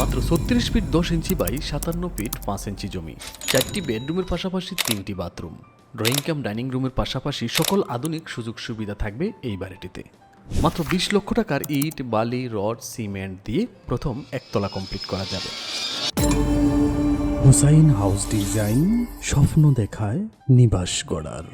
মাত্র ছত্রিশ ফিট দশ ইঞ্চি বাই সাতান্ন ফিট পাঁচ ইঞ্চি জমি। চারটি বেডরুমের পাশাপাশি তিনটি বাথরুম। ড্রয়িং ক্যাম ডাইনিং রুমের পাশাপাশি সকল আধুনিক সুযোগ সুবিধা থাকবে এই বাড়িটিতে। মাত্র বিশ লক্ষ টাকার ইট বালি রড সিমেন্ট দিয়ে প্রথম একতলা কমপ্লিট করা যাবে। হুসাইন হাউস ডিজাইন স্বপ্ন দেখায় নিবাস গড়ার।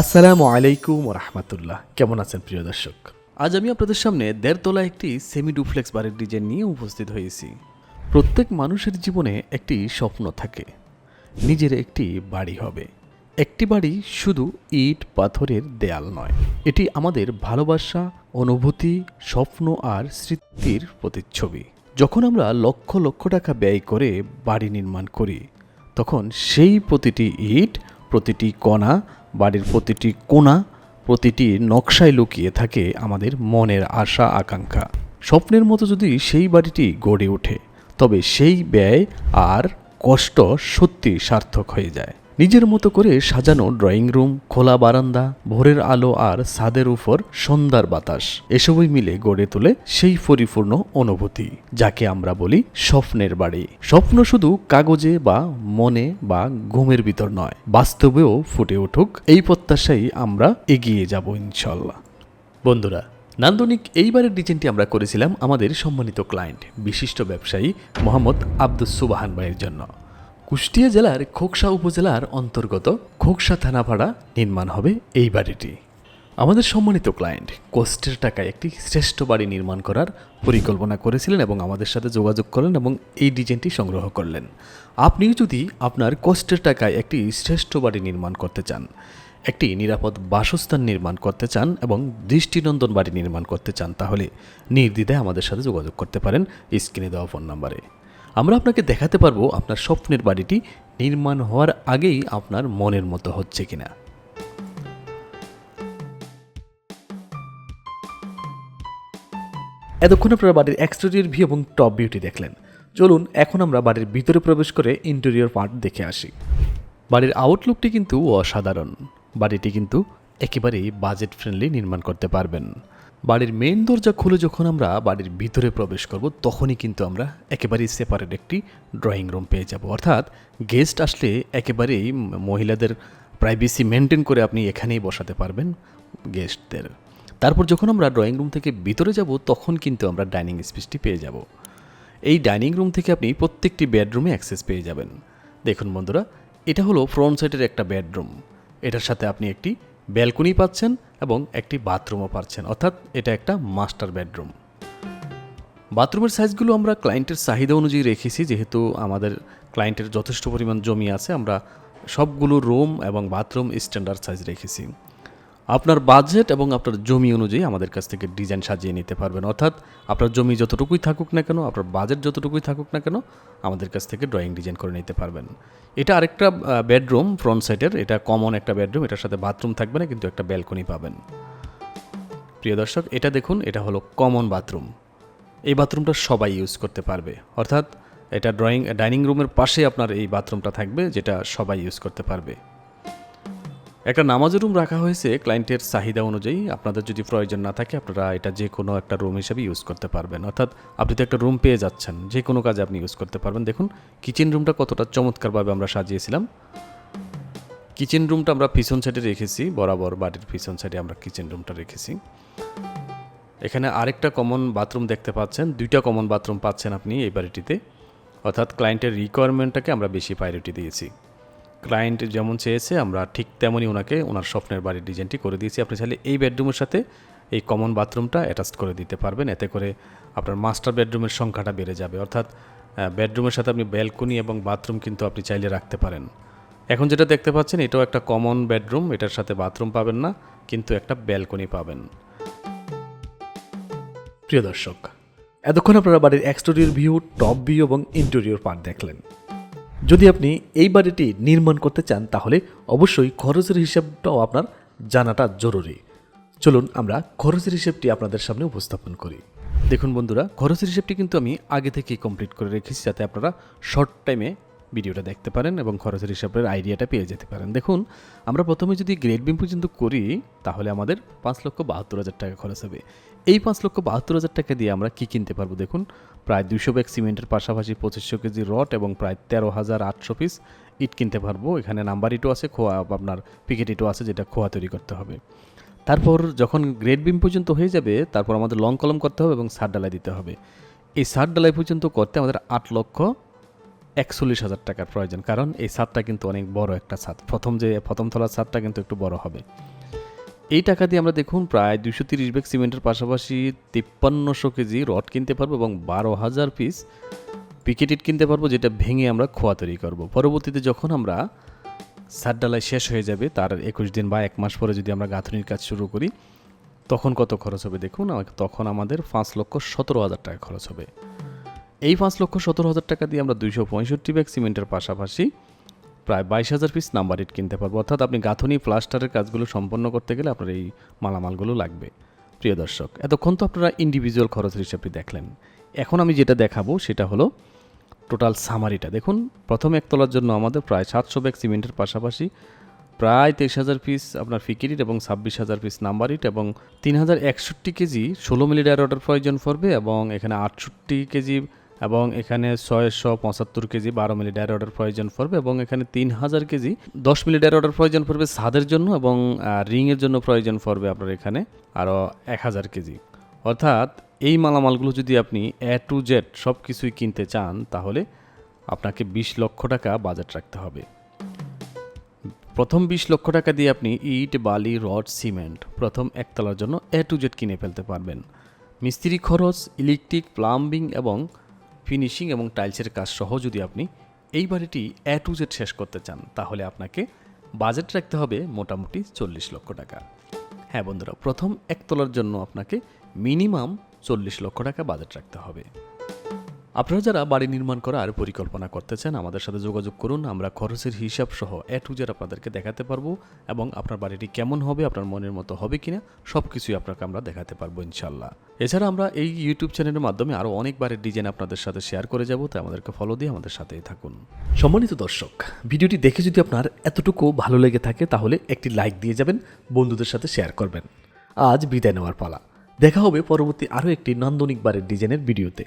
আসসালামু আলাইকুম রহমতুল্লাহ। কেমন আছেন প্রিয় দর্শক? আজ আমি আপনাদের সামনে দেড়তলা একটি সেমি ডুপ্লেক্স বাড়ির ডিজাইন নিয়ে উপস্থিত হয়েছি। প্রত্যেক মানুষের জীবনে একটি স্বপ্ন থাকে। নিজের একটি বাড়ি হবে। একটি বাড়ি শুধু ইট, পাথরের দেয়াল নয়। এটি আমাদের ভালোবাসা, অনুভূতি, স্বপ্ন আর স্মৃতির প্রতিচ্ছবি। যখন আমরা লক্ষ লক্ষ টাকা ব্যয় করে বাড়ি নির্মাণ করি, তখন সেই প্রতিটি ইট, প্রতিটি কণা, বাড়ির প্রতিটি কোণা প্রতিটি নকশায় লুকিয়ে থাকে আমাদের মনের আশা, আকাঙ্ক্ষা। স্বপ্নের মতো যদি সেই বাড়িটি গড়ে ওঠে, তবে সেই ব্যয় আর কষ্ট সত্যি সার্থক হয়ে যায়। নিজের মতো করে সাজানো ড্রয়িং রুম, খোলা বারান্দা, ভোরের আলো আর ছাদের উপর সন্ধ্যার বাতাস, এসবই মিলে গড়ে তোলে সেই পরিপূর্ণ অনুভূতি, যাকে আমরা বলি স্বপ্নের বাড়ি। স্বপ্ন শুধু কাগজে বা মনে বা ঘুমের ভিতর নয়, বাস্তবেও ফুটে উঠুক এই প্রত্যাশাই আমরা এগিয়ে যাব ইনশাল্লাহ বন্ধুরা, নান্দনিক এইবারের ডিজাইনটি আমরা করেছিলাম আমাদের সম্মানিত ক্লায়েন্ট, বিশিষ্ট ব্যবসায়ী মোহাম্মদ আব্দুস সুবাহান ভাইয়ের জন্য। কুষ্টিয়া জেলার খোকসা উপজেলার অন্তর্গত খোকসা থানাপাড়া নির্মাণ হবে এই বাড়িটি। আমাদের সম্মানিত ক্লায়েন্ট কষ্টের টাকায় একটি শ্রেষ্ঠ বাড়ি নির্মাণ করার পরিকল্পনা করেছিলেন এবং আমাদের সাথে যোগাযোগ করলেন এবং এই ডিজাইনটি সংগ্রহ করলেন। আপনিও যদি আপনার কষ্টের টাকায় একটি শ্রেষ্ঠ বাড়ি নির্মাণ করতে চান, একটি নিরাপদ বাসস্থান নির্মাণ করতে চান এবং দৃষ্টিনন্দন বাড়ি নির্মাণ করতে চান, তাহলে নির্দ্বিধায় আমাদের সাথে যোগাযোগ করতে পারেন। স্ক্রিনে দেওয়া ফোন নাম্বারে। আমরা আপনাকে দেখাতে পারব আপনার স্বপ্নের বাড়িটি নির্মাণ হওয়ার আগেই আপনার মনের মতো হচ্ছে কিনা। এতক্ষণ আপনারা বাড়ির এক্সটেরিয়র ভিউ এবং টপ বিউটি দেখলেন। চলুন, এখন আমরা বাড়ির ভিতরে প্রবেশ করে ইন্টেরিয়র পার্ট দেখে আসি। বাড়ির আউটলুকটি কিন্তু অসাধারণ। বাড়িটি কিন্তু একেবারেই বাজেট ফ্রেন্ডলি নির্মাণ করতে পারবেন। বাড়ির মেইন দরজা খুলে যখন আমরা বাড়ির ভিতরে প্রবেশ করব, তখনই কিন্তু আমরা একেবারেই সেপারেট একটি ড্রয়িং রুম পেয়ে যাব। অর্থাৎ গেস্ট আসলে একেবারেই মহিলাদের প্রাইভেসি মেনটেন করে আপনি এখানেই বসাতে পারবেন গেস্টদের তারপর যখন আমরা ড্রয়িং রুম থেকে ভিতরে যাব, তখন কিন্তু আমরা ডাইনিং স্পেসটি পেয়ে যাব। এই ডাইনিং রুম থেকে আপনি প্রত্যেকটি বেডরুমে অ্যাক্সেস পেয়ে যাবেন। দেখুন বন্ধুরা, এটা হলো ফ্রন্ট সাইডের একটা বেডরুম এটার সাথে আপনি একটি ব্যালকনি পাচ্ছেন এবং একটি বাথরুমও পাচ্ছেন। অর্থাৎ এটা একটা মাস্টার বেডরুম। বাথরুমের সাইজগুলো আমরা ক্লায়েন্টের চাহিদা অনুযায়ী রেখেছি, যেহেতু আমাদের ক্লায়েন্টের যথেষ্ট পরিমাণ জমি আছে, আমরা সবগুলো রুম এবং বাথরুম স্ট্যান্ডার্ড সাইজ রেখেছি। আপনার বাজেট এবং আপনার জমি অনুযায়ী আমাদের কাছ থেকে ডিজাইন সাজিয়ে নিতে পারবেন। অর্থাৎ আপনার জমি যতটুকুই থাকুক না কেন, আপনার বাজেট যতটুকুই থাকুক না কেন, আমাদের কাছ থেকে ড্রয়িং ডিজাইন করে নিতে পারবেন। এটা আরেকটা বেডরুম ফ্রন্ট সাইডের এটা কমন একটা বেডরুম এটার সাথে বাথরুম থাকবে না, কিন্তু একটা ব্যালকনি পাবেন। প্রিয় দর্শক, এটা দেখুন, এটা হলো কমন বাথরুম এই বাথরুমটা সবাই ইউজ করতে পারবে। অর্থাৎ এটা ড্রয়িং ডাইনিং রুমের পাশে আপনার এই বাথরুমটা থাকবে, যেটা সবাই ইউজ করতে পারবে। একটা নামাজের রুম রাখা হয়েছে ক্লায়েন্টের চাহিদা অনুযায়ী। আপনাদের যদি প্রয়োজন না থাকে, আপনারা এটা যে কোনো একটা রুম হিসেবে ইউজ করতে পারবেন। অর্থাৎ আপনি তো একটা রুম পেয়ে যাচ্ছেন যে কোনো কাজে আপনি ইউজ করতে পারবেন। দেখুন কিচেন রুমটা কতটা চমৎকারভাবে আমরা সাজিয়েছিলাম। কিচেন রুমটা আমরা পিছন সাইডে রেখেছি, বরাবর বাড়ির পিছন সাইডে আমরা কিচেন রুমটা রেখেছি। এখানে আরেকটা কমন বাথরুম দেখতে পাচ্ছেন, দুইটা কমন বাথরুম পাচ্ছেন আপনি এই বাড়িটিতে। অর্থাৎ ক্লায়েন্টের রিকোয়ারমেন্টটাকে আমরা বেশি প্রায়োরিটি দিয়েছি। ক্লায়েন্ট যেমন চেয়েছে, আমরা ঠিক তেমনই ওনাকে ওনার স্বপ্নের বাড়ির ডিজাইনটি করে দিয়েছি। আপনি চাইলে এই বেডরুমের সাথে এই কমন বাথরুমটা অ্যাটাচ করে দিতে পারবেন। এতে করে আপনার মাস্টার বেডরুমের সংখ্যাটা বেড়ে যাবে। অর্থাৎ বেডরুমের সাথে আপনি ব্যালকনি এবং বাথরুম কিন্তু আপনি চাইলে রাখতে পারেন। এখন যেটা দেখতে পাচ্ছেন, এটাও একটা কমন বেডরুম এটার সাথে বাথরুম পাবেন না, কিন্তু একটা ব্যালকনি পাবেন। প্রিয় দর্শক, এতক্ষণ আপনারা বাড়ির এক্সটেরিয়র ভিউ টপ ভিউ এবং ইন্টেরিয়র পার্ট দেখলেন। যদি আপনি এই বাড়িটি নির্মাণ করতে চান, তাহলে অবশ্যই খরচের হিসাবটাও আপনার জানাটা জরুরি। চলুন আমরা খরচের হিসেবটি আপনাদের সামনে উপস্থাপন করি। দেখুন বন্ধুরা, খরচের হিসেবটি কিন্তু আমি আগে থেকেই কমপ্লিট করে রেখেছি, যাতে আপনারা শর্ট টাইমে ভিডিওটা দেখতে পারেন এবং খরচের হিসাবের আইডিয়াটা পেয়ে যেতে পারেন। দেখুন, আমরা প্রথমে যদি গ্রেড বিম পর্যন্ত করি, তাহলে আমাদের পাঁচ লক্ষ বাহাত্তর হাজার টাকা খরচ হবে। এই পাঁচ লক্ষ বাহাত্তর হাজার টাকা দিয়ে আমরা কী কিনতে পারব দেখুন? প্রায় দুশো ব্যাগ সিমেন্টের পাশাপাশি পঁচিশশো কেজি রড এবং প্রায় তেরো হাজার আটশো পিস ইট কিনতে পারব। এখানে নাম্বার ইটও আছে, খোয়া আপনার পিকেট ইটও আছে যেটা খোয়া তৈরি করতে হবে। তারপর যখন গ্রেড বিম পর্যন্ত হয়ে যাবে, তারপর আমাদের লং কলম করতে হবে এবং সার ডালাই দিতে হবে। এই সার ডালাই পর্যন্ত করতে আমাদের আট লক্ষ একচল্লিশ হাজার টাকার প্রয়োজন। কারণ এই ছাদটা কিন্তু অনেক বড় একটা ছাদ। প্রথম যে, প্রথম তলার ছাদটা কিন্তু একটু বড় হবে। এই টাকা দিয়ে আমরা দেখুন প্রায় দুশো তিরিশ ব্যাগ সিমেন্টের পাশাপাশি তিপ্পান্নশো কেজি রড কিনতে পারব এবং বারো হাজার পিস পিকেটিট কিনতে পারব, যেটা ভেঙে আমরা খোয়া তৈরি করব। পরবর্তীতে যখন আমরা সার ডালাই শেষ হয়ে যাবে, তার একুশ দিন বা এক মাস পরে যদি আমরা গাঁথনির কাজ শুরু করি, তখন কত খরচ হবে দেখুন? তখন আমাদের পাঁচ লক্ষ সতেরো হাজার টাকা খরচ হবে। এই পাঁচ লক্ষ সতেরো হাজার টাকা দিয়ে আমরা দুইশো পঁয়ষট্টি ব্যাগ সিমেন্টের পাশাপাশি প্রায় বাইশ হাজার পিস নাম্বার ইট কিনতে পারব। অর্থাৎ আপনি গাঁথনি, প্লাস্টারের কাজগুলো সম্পন্ন করতে গেলে আপনার এই মালামালগুলো লাগবে। প্রিয় দর্শক, এতক্ষণ তো আপনারা ইন্ডিভিজুয়াল খরচের হিসাবটি দেখলেন। এখন আমি যেটা দেখাবো সেটা হলো টোটাল সামারিটা দেখুন, প্রথম একতলার জন্য আমাদের প্রায় সাতশো ব্যাগ সিমেন্টের পাশাপাশি প্রায় তেইশ হাজার পিস আপনার ফিকিরিট এবং ছাব্বিশ হাজার পিস নাম্বার ইট এবং তিন হাজার একষট্টি কেজি ষোলো মিলি ডায়রোডার প্রয়োজন পড়বে এবং এখানে আটষট্টি কেজি এবং এখানে ছয়শো পঁচাত্তর কেজি বারো মিলি অর্ডার প্রয়োজন পড়বে এবং এখানে তিন হাজার কেজি দশ মিলি অর্ডার প্রয়োজন পড়বে ছাদের জন্য এবং রিংয়ের জন্য প্রয়োজন পড়বে আপনার এখানে আরও এক হাজার কেজি। অর্থাৎ এই মালামালগুলো যদি আপনি এ টু জেড সব কিছুই কিনতে চান, তাহলে আপনাকে বিশ লক্ষ টাকা বাজেট রাখতে হবে। প্রথম বিশ লক্ষ টাকা দিয়ে আপনি ইট, বালি, রড, সিমেন্ট প্রথম একতলার জন্য এ টু জেড কিনে ফেলতে পারবেন। মিস্ত্রি খরচ, ইলেকট্রিক, প্লাম্বিং এবং ফিনিশিং এবং টাইলসের কাজ সহ যদি আপনি এই বাড়িটি এ টু জেড শেষ করতে চান, তাহলে আপনাকে বাজেট রাখতে হবে মোটামুটি চল্লিশ লক্ষ টাকা। হ্যাঁ বন্ধুরা, প্রথম একতলার জন্য আপনাকে মিনিমাম চল্লিশ লক্ষ টাকা বাজেট রাখতে হবে। আপনারা যারা বাড়ি নির্মাণ করার পরিকল্পনা করতে চান, আমাদের সাথে যোগাযোগ করুন। আমরা খরচের হিসাব সহ এ টু জেড আপনাদেরকে দেখাতে পারব এবং আপনার বাড়িটি কেমন হবে, আপনার মনের মতো হবে কিনা সব কিছুই আপনাকে আমরা দেখাতে পারব ইনশাল্লাহ এছাড়া আমরা এই ইউটিউব চ্যানেলের মাধ্যমে আরও অনেক বাড়ির ডিজাইন আপনাদের সাথে শেয়ার করে যাব, তাই আমাদেরকে ফলো দিয়ে আমাদের সাথেই থাকুন। সম্মানিত দর্শক, ভিডিওটি দেখে যদি আপনার এতটুকু ভালো লেগে থাকে, তাহলে একটি লাইক দিয়ে যাবেন, বন্ধুদের সাথে শেয়ার করবেন। আজ বিদায় নেওয়ার পালা। দেখা হবে পরবর্তী আরও একটি নান্দনিক বাড়ির ডিজাইনের ভিডিওতে।